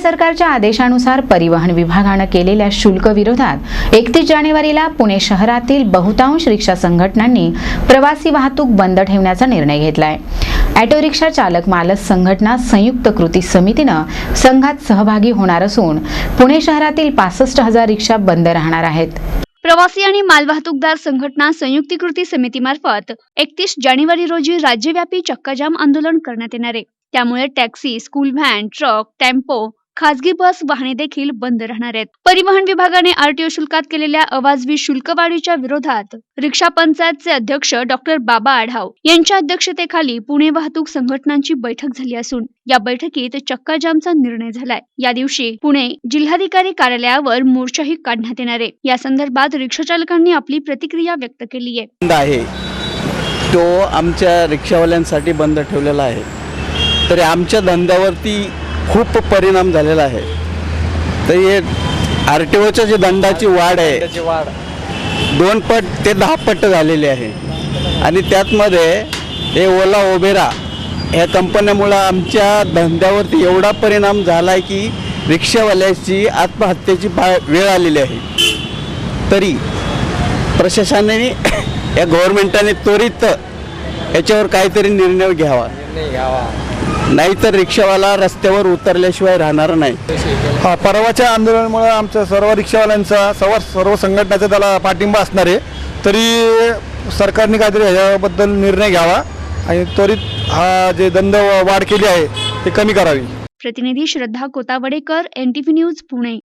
सरकारच्या आदेशानुसार परिवहन विभागानं केलेल्या शुल्क विरोधात एकतीस जानेवारीला पुणे शहरातील बहुतांश रिक्षा संघटनांनी प्रवासी वाहतूक बंद ठेवण्याचा निर्णय घेतलाय. ऑटो रिक्षा चालक मालक संघटना संयुक्त कृती समितीनं संघात सहभागी होणार असून पुणे शहरातील पासष्ट हजार रिक्षा बंद राहणार आहेत. प्रवासी आणि मालवाहतूकदार संघटना संयुक्त कृती समितीमार्फत एकतीस जानेवारी रोजी राज्यव्यापी चक्काजाम आंदोलन करण्यात येणार आहे. त्यामुळे taxi school van truck tempo खासगी बस वाहने देखील बंद राहणार आहेत. परिवहन विभागाने आरटीओ शुल्कात केलेल्या अवाजवी शुल्कवाढीच्या विरोधात रिक्षा पंचायतचे अध्यक्ष डॉक्टर बाबा आढाव यांच्या अध्यक्षतेखाली पुणे वाहतूक संघटनांची बैठक झाली असून या बैठकीत चक्काजामचा निर्णय झालाय. या दिवशी पुणे जिल्हाधिकारी कार्यालयावर मोर्चाही काढण्यात येणार आहे. या संदर्भात रिक्षा चालकांनी आपली प्रतिक्रिया व्यक्त केली आहे. तो आमच्या रिक्षावाल्यांसाठी बंद ठेवलेला आहे. तरी आमच्या धंद्यावरती खूप परिणाम झालेला आहे. तर हे आर टी ओच्या जे दंडाची वाढ आहे दोन पट ते दहा पट झालेली आहे. आणि त्यातमध्ये हे ओला ओबेरा ह्या कंपन्यामुळं आमच्या धंद्यावरती एवढा परिणाम झाला आहे की रिक्षावाल्याची आत्महत्येची पा वेळ आलेली आहे. तरी प्रशासनाने या गव्हर्नमेंटाने त्वरित याच्यावर काहीतरी निर्णय घ्यावा. नाहीतर रिक्षावाला रस्त्यावर उतरल्याशिवाय राहणार नाही. हा परवाच्या आंदोलनामुळे आमच्या सर्व रिक्षावाल्यांचा सर्व सर्व संघटनेचा त्याला पाठिंबा असणार आहे. तरी सरकारने काहीतरी ह्याच्याबद्दल निर्णय घ्यावा आणि त्वरित हा जे दंड वाढ केली आहे ते कमी करावी. प्रतिनिधी श्रद्धा कोतावडेकर एनटीव्ही न्यूज पुणे.